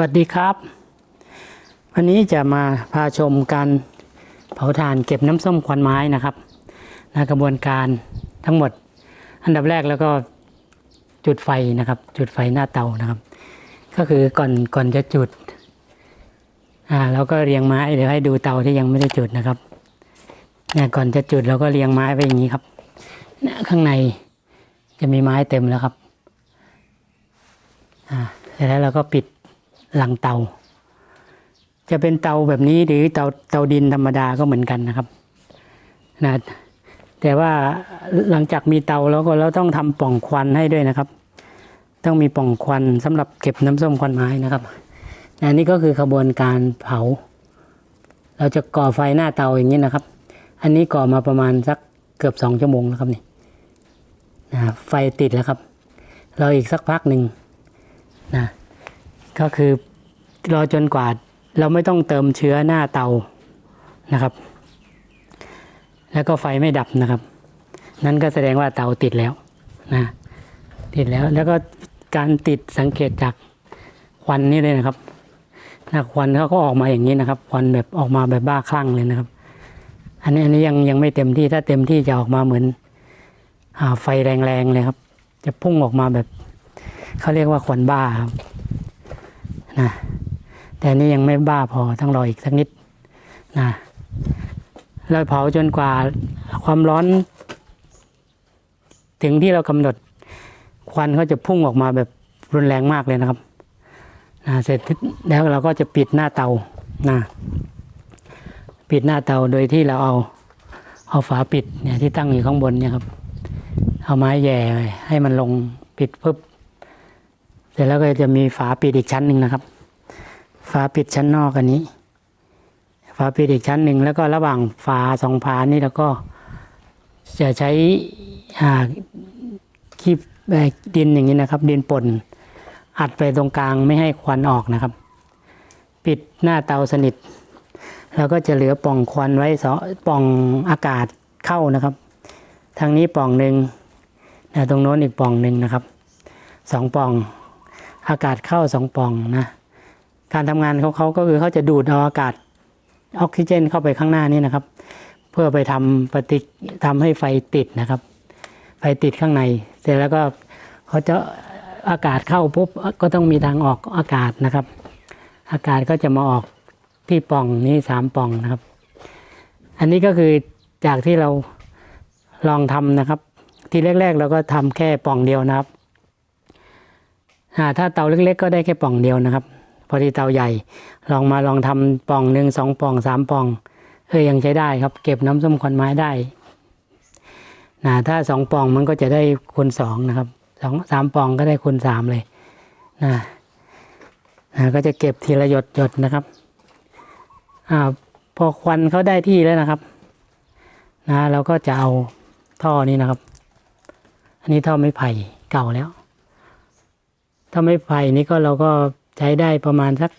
วัสดีครับ วันนี้จะมาพาชมการเผาถ่านเก็บน้ำส้มควันไม้นะครับในกระบวนการทั้งหมด อันดับแรกแล้วก็จุดไฟนะครับ จุดไฟหน้าเตานะครับ ก็คือก่อนก่อนจะจุดอ่าเราก็เรียงไม้เดี๋ยวให้ดูเตาที่ยังไม่ได้จุดนะครับเนี่ยก่อนจะจุดเราก็เรียงไม้ไว้อย่างนี้ครับเนี่ยข้างในจะมีไม้เต็มแล้วครับอ่าเสร็จแล้วเราก็ปิด หลังเตา จะเป็นเตาแบบนี้หรือเตาเตาดินธรรมดาก็เหมือนกันนะครับนะแต่ว่าหลังจากมีเตาแล้วก็เราต้องทำป่องควันให้ด้วยนะครับ ต้องมีป่องควันสำหรับเก็บน้ำส้มควันไม้นะครับนะนี่ก็คือขบวนการเผา เราจะก่อไฟหน้าเตาอย่างนี้นะครับ อันนี้ก่อมาประมาณสักเกือบสองชั่วโมงแล้วครับนี่นะไฟติดแล้วครับ เราอีกสักพักหนึ่งนะ ก็คือรอจนกว่าเราไม่ต้องเติมเชื้อหน้าเตานะครับ แล้วก็ไฟไม่ดับนะครับ นั่นก็แสดงว่าเตาติดแล้วนะติดแล้วแล้วก็การติดสังเกตจากควันนี่เลยนะครับนะควันเขาก็ออกมาอย่างนี้นะครับควันแบบออกมาแบบบ้าคลั่งเลยนะครับ อันนี้อันนี้ยังยังไม่เต็มที่ถ้าเต็มที่จะออกมาเหมือนอไฟแรงๆเลยครับ จะพุ่งออกมาแบบเขาเรียกว่าควันบ้าครับ นะแต่นี่ยังไม่บ้าพอต้องรออีกสักนิดนะเราเผาจนกว่าความร้อน ถึงที่เรากำหนด ควันเขาจะพุ่งออกมาแบบรุนแรงมากเลยนะครับนะเสร็จแล้วเราก็จะปิดหน้าเตานะปิดหน้าเตาโดยที่เราเอาเอาฝาปิดเนี่ยที่ตั้งอยู่ข้างบนเนี่ยครับ เอาไม้แย่ให้มันลงปิดปึ๊บ เสร็จแล้วก็จะมีฝาปิดอีกชั้นหนึ่งนะครับ ฝาปิดชั้นนอกอันนี้ ฝาปิดอีกชั้นหนึ่งแล้วก็ระหว่างฝาสองฝานี่เราก็จะใช้คีบดินอย่างนี้นะครับ ดินป่นอัดไปตรงกลางไม่ให้ควันออกนะครับ ปิดหน้าเตาสนิท แล้วก็จะเหลือป่องควันไว้สองป่องอากาศเข้านะครับทางนี้ป่องหนึ่งนะตรงโน้นอีกป่องหนึ่งนะครับสองป่อง อากาศเข้าสองป่องนะการทำงานของเขาก็คือเขาจะดูดเอาอากาศออกซิเจนเข้าไปข้างหน้านี้นะครับ เพื่อไปทำปฏิทำให้ไฟติดนะครับ ไฟติดข้างใน เสร็จแล้วก็เขาจะอากาศเข้าปุ๊บก็ต้องมีทางออกอากาศนะครับ อากาศก็จะมาออกที่ป่องนี้สามป่องนะครับ อันนี้ก็คือจากที่เราลองทำนะครับ ทีแรก ๆ เราก็ทำแค่ป่องเดียวนะครับ ถ้าเตาเล็ก ๆ ก็ได้แค่ป่องเดียวนะครับ พอดีเตาใหญ่ลองมาลองทำปล่องหนึ่งสองป่องสามป่องเออยังใช้ได้ครับ เก็บน้ำส้มควันไม้ได้นะถ้าสองป่องมันก็จะได้คูณสองนะครับสองสามป่องก็ได้คูณสามเลยนะนะก็จะเก็บทีละหยดหยดนะครับอ่าพอควันเขาได้ที่แล้วนะครับนะเราก็จะเอาท่อนี้นะครับ อันนี้ท่อไม้ไผ่เก่าแล้ว ถ้าไม่ไผ่นี่ก็เราก็ใช้ได้ประมาณสัก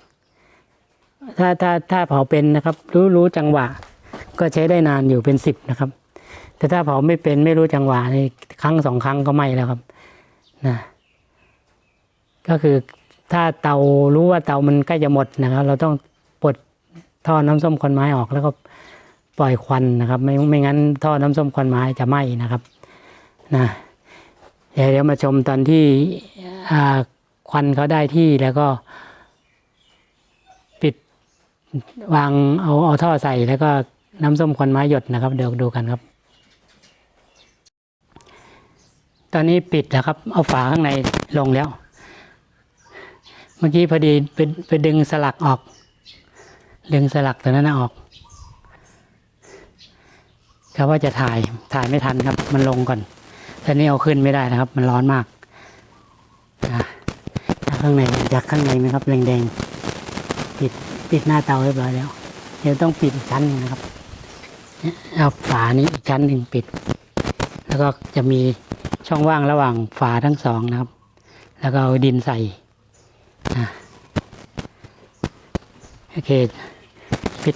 ถ้าถ้าถ้าเผาเป็นนะครับ รู้รู้จังหวะ ก็ใช้ได้นานอยู่เป็นสิบนะครับ แต่ถ้าเผาไม่เป็นไม่รู้จังหวะในครั้งสองครั้งก็ไหม้แล้วครับนะก็คือถ้าเตารู้ว่าเตามันใกล้จะหมดนะครับ เราต้องปลดท่อน้ำส้มควันไม้ออกแล้วก็ปล่อยควันนะครับ ไม่ไม่งั้นท่อน้ำส้มควันไม้จะไหม้นะครับนะเดี๋ยวเดี๋ยวมาชมตอนที่อ่า ควันเขาได้ที่แล้วก็ปิดวางเอาเอาท่อใส่แล้วก็น้ำส้มควันไม้หยดนะครับ เดี๋ยวดูกันครับ ตอนนี้ปิดแล้วครับ เอาฝาข้างในลงแล้ว เมื่อกี้พอดีไปไปดึงสลักออก ดึงสลักตัวนั้นออกเขาว่าจะถ่ายถ่ายไม่ทันครับ มันลงก่อนตอนนี้เอาขึ้นไม่ได้นะครับ มันร้อนมากอะ ข้างในจากข้างในนะครับแดงๆปิดปิดหน้าเตาเรียบร้อยแล้ว เดี๋ยวต้องปิดอีกชั้นนึงนะครับเอาฝานี้อีกชั้นหนึ่งปิด แล้วก็จะมีช่องว่างระหว่างฝาทั้งสองนะครับ แล้วก็เอาดินใส่โอเคปิด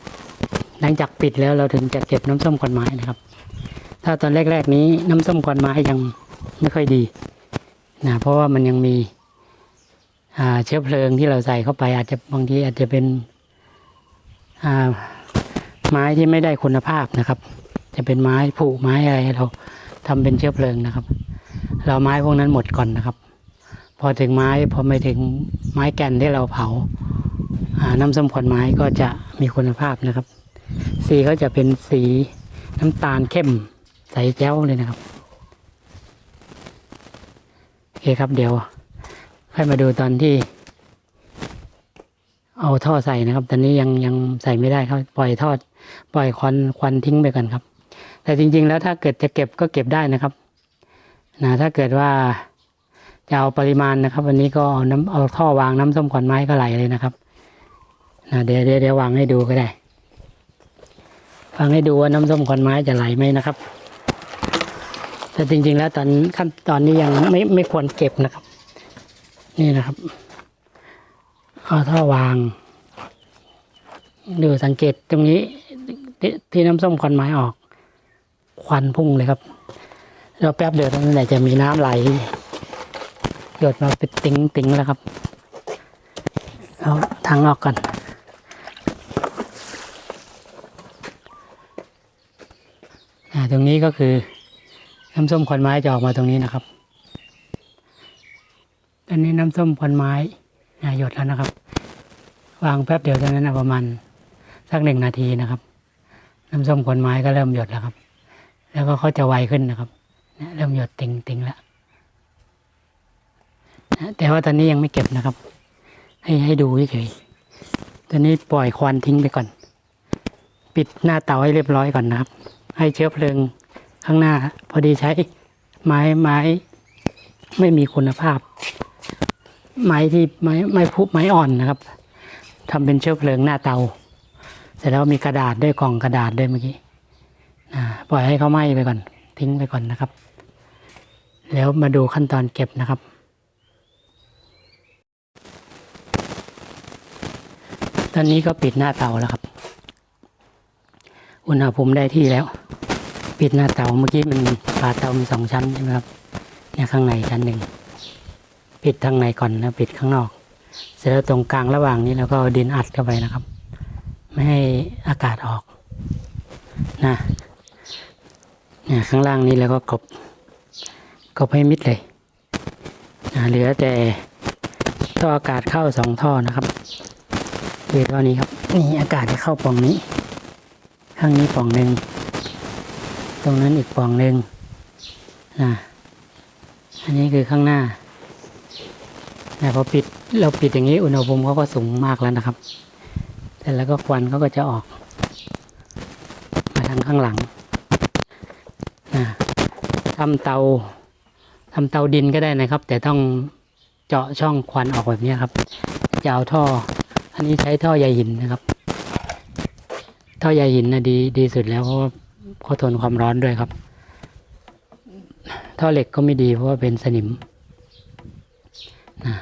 หลังจากปิดแล้วเราถึงจะเก็บน้ำส้มควันไม้นะครับ ถ้าตอนแรก ๆ นี้น้ำส้มควันไม้ยังไม่ค่อยดีนะเพราะว่ามันยังมี เชื้อเพลิงที่เราใส่เข้าไป อาจจะบางทีอาจจะเป็นไม้ที่ไม่ได้คุณภาพนะครับ จะเป็นไม้ผุไม้อะไรเราทำเป็นเชื้อเพลิงนะครับ เราไม้พวกนั้นหมดก่อนนะครับ พอถึงไม้พอไม่ถึงไม้แก่นที่เราเผาาน้ำส้มขวัญไม้ก็จะมีคุณภาพนะครับ สีก็จะเป็นสีน้ำตาลเข้มใสแจ้วเลยนะครับ โอเคครับเดี๋ยว ค่อยมาดูตอนที่ เอาท่อใส่นะครับ ตอนนี้ยังยังใส่ไม่ได้ครับ ปล่อยทอด ปล่อยควันควันทิ้งไปก่อนครับ แต่จริง ๆ แล้วถ้าเกิดจะเก็บก็เก็บได้นะครับนะถ้าเกิดว่าจะเอาปริมาณนะครับ วันนี้ก็เอาน้ำเอาท่อวางน้ำส้มขวัญไม้ก็ไหลเลยนะครับนะเดี๋ยวเดี๋ยวเดี๋ยววางให้ดูก็ได้ฟังให้ดูว่าน้ำส้มขวัญไม้จะไหลไหมนะครับ แต่จริง ๆ แล้วตอนขั้นตอนนี้ยังไม่ไม่ควรเก็บนะครับ นี่นะครับเอาท่อวางดูสังเกตตรงนี้ทที่น้ำส้มควันไม้ออก ควันพุ่งเลยครับแล้วแป๊บเดียวตรงนั้นแหละจะมีน้ำไหลหยดมาเป็นติ๋งติ๋งแล้วครับเอาทางออกก่อนตรงนี้ก็คือน้ำส้มควันไม้จะออกมาตรงนี้นะครับ นนี้น้ำส้มควันไม้หยดแล้วนะครับ วางแป๊บเดียวเท่านั้นนะประมาณสักหนึ่งนาทีนะครับ น้ำส้มขนไม้ก็เริ่มหยดแล้วครับ แล้วก็เขาจะไวขึ้นนะครับเนี่ยเริ่มหยดติงติงแล้วนะแต่ว่าตอนนี้ยังไม่เก็บนะครับ ให้ให้ดูเฉยตอนนี้ปล่อยควันทิ้งไปก่อน ปิดหน้าเตาให้เรียบร้อยก่อนนะครับ ให้เชื้อเพลิงข้างหน้า พอดีใช้ไม้ไม้ไม่มีคุณภาพ ไม้ที่ไม้ไม้พุไม้อ่อนนะครับทำเป็นเชื้อเพลิงหน้าเตา เสร็จแล้วมีกระดาษด้วยกล่องกระดาษด้วยเมื่อกี้อ่าปล่อยให้เขาไหม้ไปก่อนทิ้งไปก่อนนะครับ แล้วมาดูขั้นตอนเก็บนะครับ ตอนนี้ก็ปิดหน้าเตาแล้วครับ อุณหภูมิได้ที่แล้ว ปิดหน้าเตาเมื่อกี้มันฝาเตามีสองชั้นใช่ไหมครับเนี่ยข้างในชั้นหนึ่ง ปิดทางในก่อนนะปิดข้างนอก เสร็จแล้วตรงกลางระหว่างนี้เราก็เอาดินอัดเข้าไปนะครับ ไม่ให้อากาศออกนะเนี่ยข้างล่างนี้แล้วก็กบกบให้มิดเลยนะเหลือแต่ท่ออากาศเข้าสองท่อนะครับคือท่อนี้ครับนี่อากาศจะเข้าปล่องนี้ ข้างนี้ปล่องหนึ่งตรงนั้นอีกปล่องหนึ่งนะอันนี้คือข้างหน้า นะพอปิดเราปิดอย่างนี้อุณหภูมิเขาก็สูงมากแล้วนะครับเสร็จแล้วก็ควันเขาก็จะออก มาทางข้างหลังนะทำเตาทำเตาดินก็ได้นะครับ แต่ต้องเจาะช่องควันออกแบบนี้ครับจะเอาท่อ อันนี้ใช้ท่อใยหินนะครับ ท่อใยหินนะดีดีสุดแล้วเพราะว่าเขาทนความร้อนด้วยครับ ท่อเหล็กก็ไม่ดีเพราะว่าเป็นสนิม นะ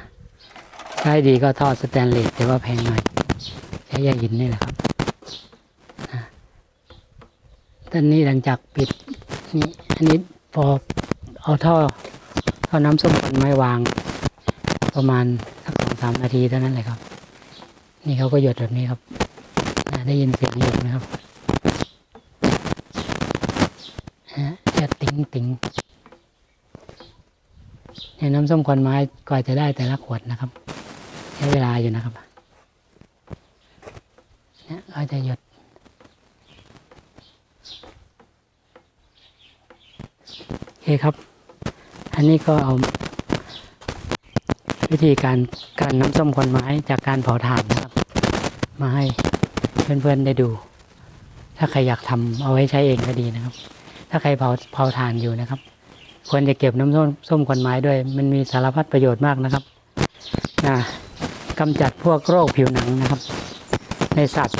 ใช้ดีก็ท่อสแตนเลสแต่ว่าแพงหน่อย ใช้ใยหินนี่แหละครับนะตอนนี้หลังจากปิดนี่อันนี้พอเอาท่อเอาน้ำส้มกันไม้วาง ประมาณสักสองสามนาทีเท่านั้นแหละครับ นี่เขาก็หยดแบบนี้ครับนะได้ยินเสียงหยดไหมครับนะจะติ๋งติ๋ง เนี่ยน้ำส้มควันไม้กว่าจะได้แต่ละขวดนะครับ ใช้เวลาอยู่นะครับเนี่ยก็จะหยดโอเคครับ อันนี้ก็เอา วิธีการการน้ำส้มควันไม้จากการเผาถ่านนะครับ มาให้เพื่อนๆได้ดู ถ้าใครอยากทำเอาไว้ใช้เองก็ดีนะครับ ถ้าใครเผาเผาถ่านอยู่นะครับ ควรจะเก็บน้ำส้มส้มควันไม้ด้วย มันมีสารพัดประโยชน์มากนะครับนะกำจัดพวกโรคผิวหนังนะครับ ในสัตว์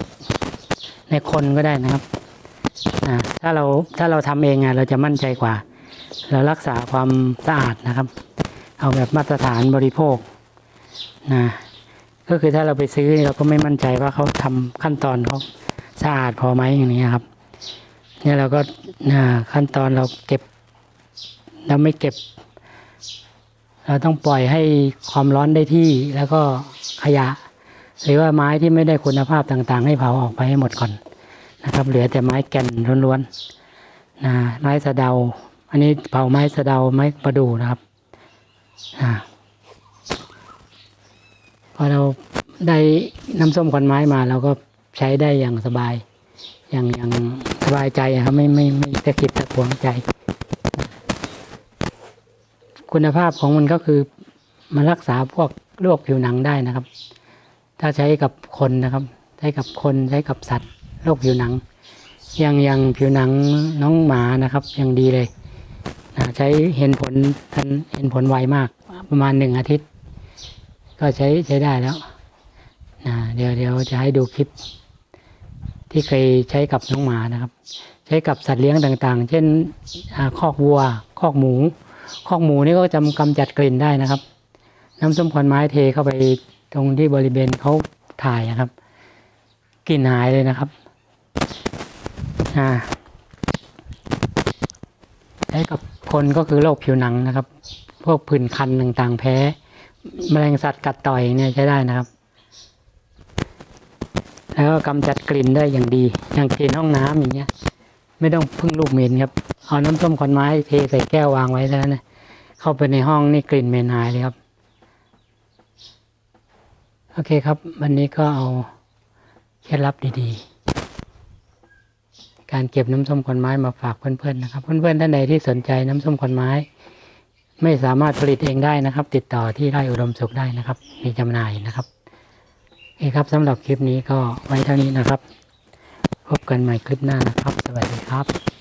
ในคนก็ได้นะครับอ่าถ้าเราถ้าเราทำเองอะเราจะมั่นใจกว่า เรารักษาความสะอาดนะครับ เอาแบบมาตรฐานบริโภคนะก็คือถ้าเราไปซื้อเราก็ไม่มั่นใจว่าเขาทำขั้นตอนเขาสะอาดพอไหมอย่างนี้ครับเนี่ยเราก็นะขั้นตอนเราเก็บ เราไม่เก็บ เราต้องปล่อยให้ความร้อนได้ที่แล้วก็ขยะ หรือว่าไม้ที่ไม่ได้คุณภาพต่างๆ ให้เผาออกไปให้หมดก่อนนะครับ เหลือแต่ไม้แก่นล้วนๆนะไม้สะเดา อันนี้เผาไม้สะเดาไม้ประดู่นะครับอ่าพอเราได้น้ำส้มควันไม้มาเราก็ใช้ได้อย่างสบาย อย่างอย่างสบายใจครับไม่ไม่ไม่ตะขิดตะขวงใจ คุณภาพของมันก็คือมันรักษาพวกโรคผิวหนังได้นะครับ ถ้าใช้กับคนนะครับ ใช้กับคนใช้กับสัตว์โรคผิวหนังอย่างอย่างผิวหนังน้องหมานะครับยังดีเลยนะใช้เห็นผลทันเห็นผลไวมากประมาณหนึ่งอาทิตย์ ก็ใช้ใช้ได้แล้วนะเดี๋ยวเดี๋ยวจะให้ดูคลิป ที่เคยใช้กับน้องหมานะครับ ใช้กับสัตว์เลี้ยงต่างๆ เช่นคอกวัวคอกหมู คอกหมูนี่ก็จำกำจัดกลิ่นได้นะครับ น้ำส้มควันไม้เทเข้าไปตรงที่บริเวณเขาถ่ายนะครับกลิ่นหายเลยนะครับอ่าใช้กับคนก็คือโรคผิวหนังนะครับ พวกผื่นคันต่างๆแพ้ แมลงสัตว์กัดต่อยเนี่ยใช้ได้นะครับ แล้วก็กำจัดกลิ่นได้อย่างดี อย่างกลิ่นห้องน้ำอย่างเงี้ย ไม่ต้องพึ่งลูกเหม็นครับ เอาน้ำส้มควันไม้เทใส่แก้ววางไว้แล้วนะเข้าไปในห้องนี่กลิ่นเหม็นหายเลยครับ โอเคครับ วันนี้ก็เอาเคล็ดลับดีๆ การเก็บน้ำส้มควันไม้มาฝากเพื่อนๆนะครับ เพื่อนๆท่านใดที่สนใจน้ำส้มควันไม้ ไม่สามารถผลิตเองได้นะครับ ติดต่อที่ไร่อุดมสุขได้นะครับ มีจำหน่ายนะครับโอเคครับสำหรับคลิปนี้ก็ไว้เท่านี้นะครับ พบกันใหม่คลิปหน้านะครับ สวัสดีครับ